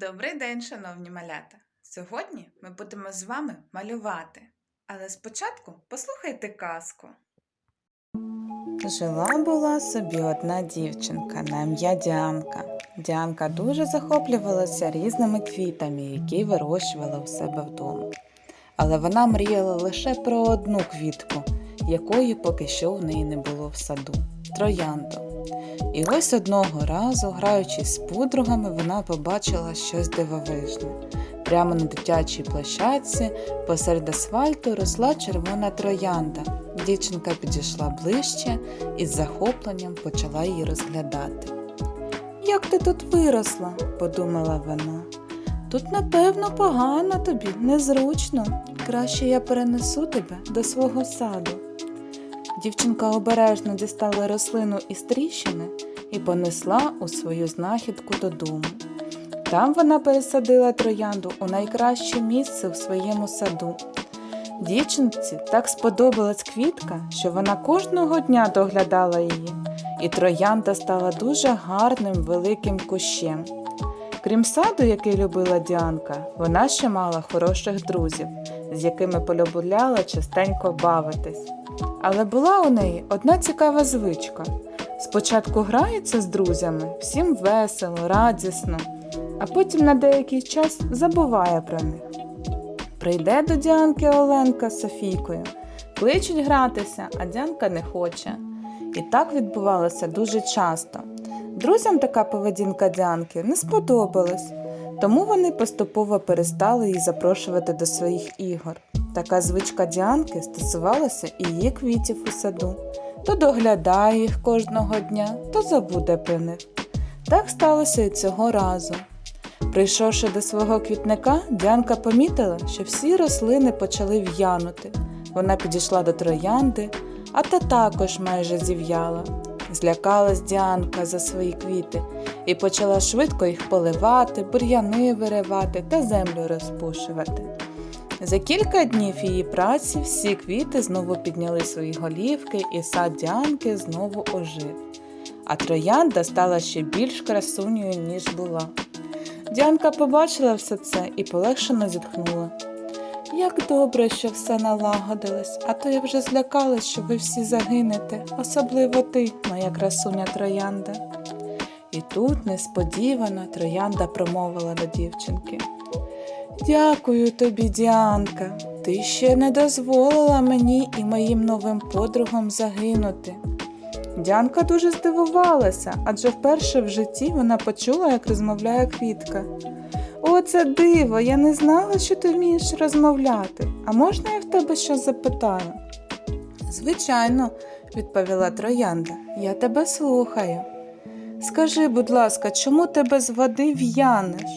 Добрий день, шановні малята! Сьогодні ми будемо з вами малювати. Але спочатку послухайте казку. Жила була собі одна дівчинка на ім'я Діанка. Діанка дуже захоплювалася різними квітами, які вирощувала у себе вдома. Але вона мріяла лише про одну квітку, якої поки що в неї не було в саду троянду. І ось одного разу, граючи з подругами, вона побачила щось дивовижне. Прямо на дитячій площадці посеред асфальту росла червона троянда. Дівчинка підійшла ближче і з захопленням почала її розглядати. Як ти тут виросла? подумала вона. Тут, напевно, погано тобі, незручно. Краще я перенесу тебе до свого саду. Дівчинка обережно дістала рослину із тріщини і понесла у свою знахідку додому. Там вона пересадила троянду у найкраще місце в своєму саду. Дівчинці так сподобалась квітка, що вона кожного дня доглядала її, і троянда стала дуже гарним великим кущем. Крім саду, який любила Діанка, вона ще мала хороших друзів, з якими полюбляла частенько бавитись. Але була у неї одна цікава звичка. Спочатку грається з друзями, всім весело, радісно, а потім на деякий час забуває про них. Прийде до Діанки Оленка з Софійкою, кличуть гратися, а Діанка не хоче. І так відбувалося дуже часто. Друзям така поведінка Діанки не сподобалась, тому вони поступово перестали її запрошувати до своїх ігор. Така звичка Діанки стосувалася і її квітів у саду. То доглядає їх кожного дня, то забуде про них. Так сталося і цього разу. Прийшовши до свого квітника, Діанка помітила, що всі рослини почали в'янути. Вона підійшла до троянди, а та також майже зів'яла. Злякалась Діанка за свої квіти і почала швидко їх поливати, бур'яни виривати та землю розпушувати. За кілька днів її праці всі квіти знову підняли свої голівки, і сад Діанки знову ожив. А троянда стала ще більш красунею, ніж була. Діанка побачила все це і полегшено зітхнула. Як добре, що все налагодилось, а то я вже злякалась, що ви всі загинете, особливо ти, моя красуня троянда. І тут несподівано троянда промовила до дівчинки. Дякую тобі, Діанка. Ти ще не дозволила мені і моїм новим подругам загинути. Діанка дуже здивувалася, адже вперше в житті вона почула, як розмовляє квітка. О, це диво! Я не знала, що ти вмієш розмовляти. А можна я в тебе щось запитаю? Звичайно, відповіла троянда. Я тебе слухаю. Скажи, будь ласка, чому ти без води в'янеш?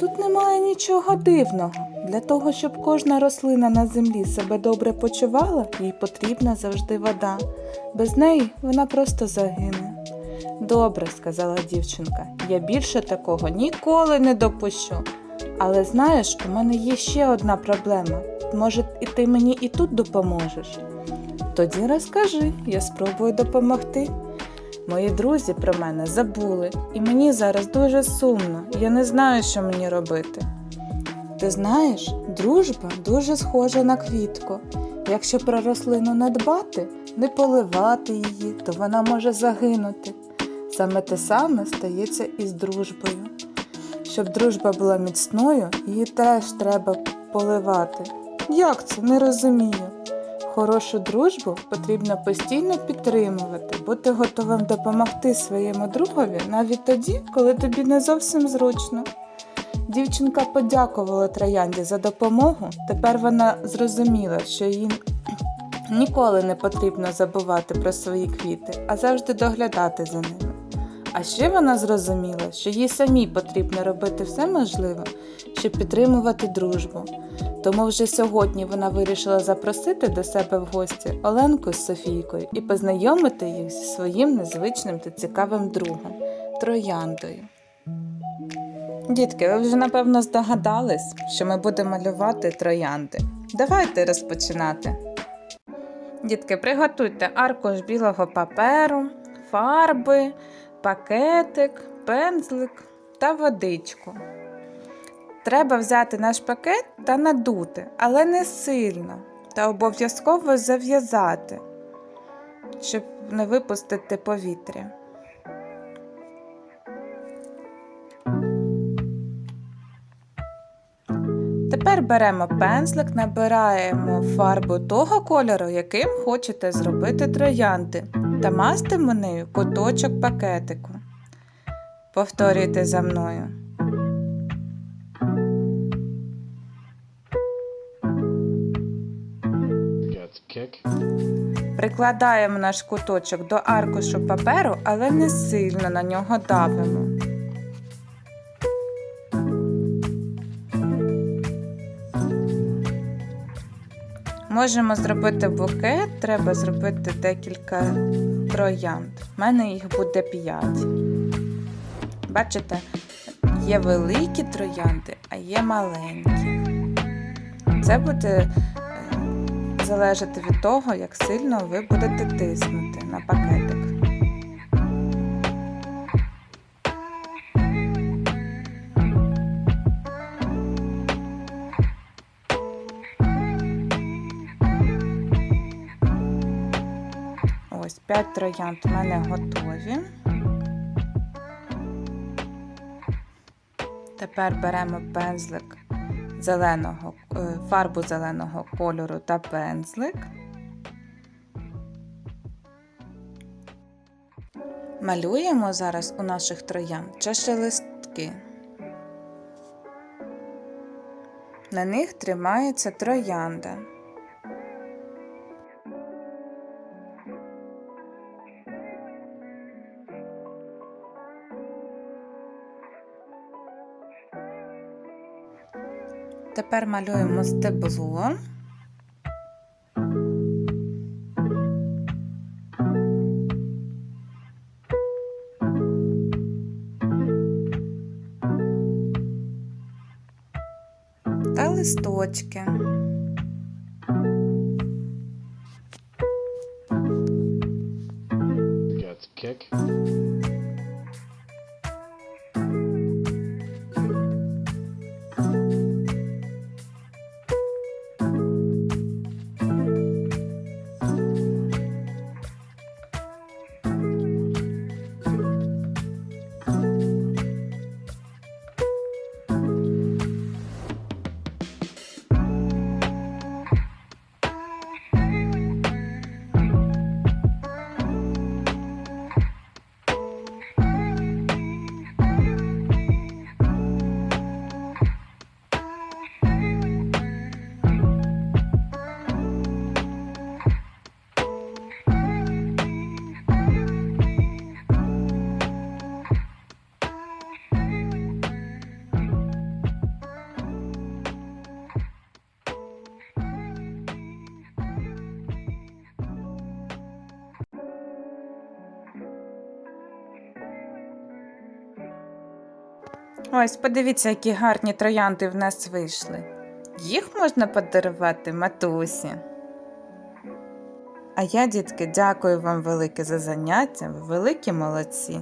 Тут немає нічого дивного. Для того, щоб кожна рослина на землі себе добре почувала, їй потрібна завжди вода. Без неї вона просто загине. Добре, сказала дівчинка, я більше такого ніколи не допущу. Але знаєш, у мене є ще одна проблема. Може, і ти мені і тут допоможеш? Тоді розкажи, я спробую допомогти. Мої друзі про мене забули, і мені зараз дуже сумно, я не знаю, що мені робити. Ти знаєш, дружба дуже схожа на квітку. Якщо про рослину не дбати, не поливати її, то вона може загинути. Саме те саме стається і з дружбою. Щоб дружба була міцною, її теж треба поливати. Як це не розумію? Хорошу дружбу потрібно постійно підтримувати, бути готовим допомогти своєму другові навіть тоді, коли тобі не зовсім зручно. Дівчинка подякувала троянді за допомогу. Тепер вона зрозуміла, що їй ніколи не потрібно забувати про свої квіти, а завжди доглядати за ними. А ще вона зрозуміла, що їй самій потрібно робити все можливе, щоб підтримувати дружбу. Тому вже сьогодні вона вирішила запросити до себе в гості Оленку з Софійкою і познайомити їх зі своїм незвичним та цікавим другом Трояндою. Дітки, ви вже напевно здогадались, що ми будемо малювати троянди. Давайте розпочинати. Дітки, приготуйте аркуш білого паперу, фарби, пакетик, пензлик та водичку. Треба взяти наш пакет та надути, але не сильно, та обов'язково зав'язати, щоб не випустити повітря. Тепер беремо пензлик, набираємо фарбу того кольору, яким хочете зробити троянди, та мастимо нею куточок пакетику. Повторюйте за мною. Прикладаємо наш куточок до аркушу паперу, але не сильно на нього давимо. Можемо зробити букет, треба зробити декілька троянд. У мене їх буде 5. Бачите, є великі троянди, а є маленькі. Це буде е, залежати від того, як сильно ви будете тиснути на пакетик. 5 троянд у мене готові. Тепер беремо пензлик зеленого, е, фарбу зеленого кольору та пензлик. Малюємо зараз у наших троян чашелистки. На них тримається троянда. Тепер малюємо стебло. Та листочки. Ось, подивіться, які гарні троянди в нас вийшли. Їх можна подарувати матусі. А я, дітки, дякую вам велике за заняття. Ви великі молодці.